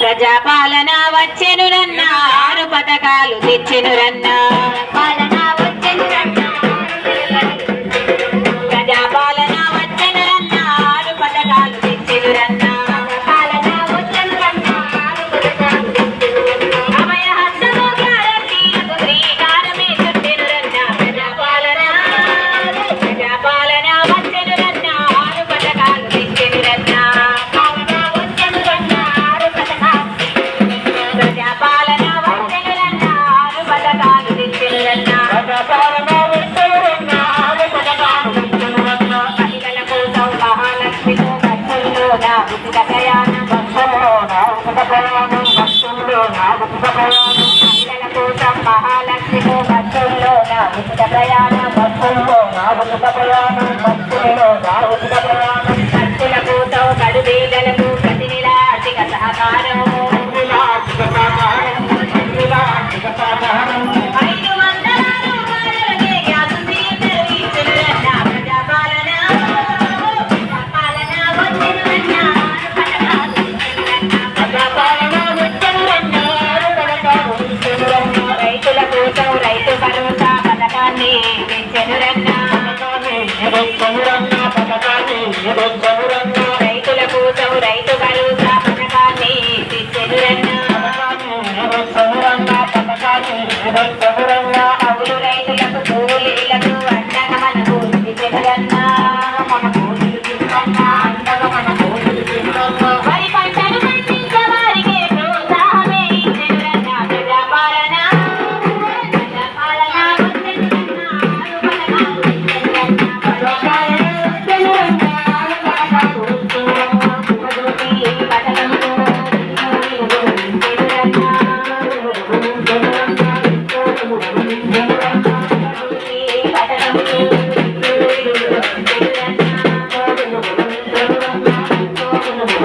ప్రజాపాలన వచ్చెనురన్నా ఆరు పథకాలు తెచ్చెనురన్నా పాలన ఉచిత ప్రయాణం భక్తుల్లోన ఉచిత ప్రయాణం భక్తుల్లోన ఉచిత ప్రయాణం మహిళల కోసం మహాలక్ష్మికు భక్తుల్లోన ఉచిత ప్రయాణం భక్తుల్లోన ఉచిత ప్రయాణం భక్తుల్లోన ఉచిత ప్రయాణం పథకాన్ని জন্য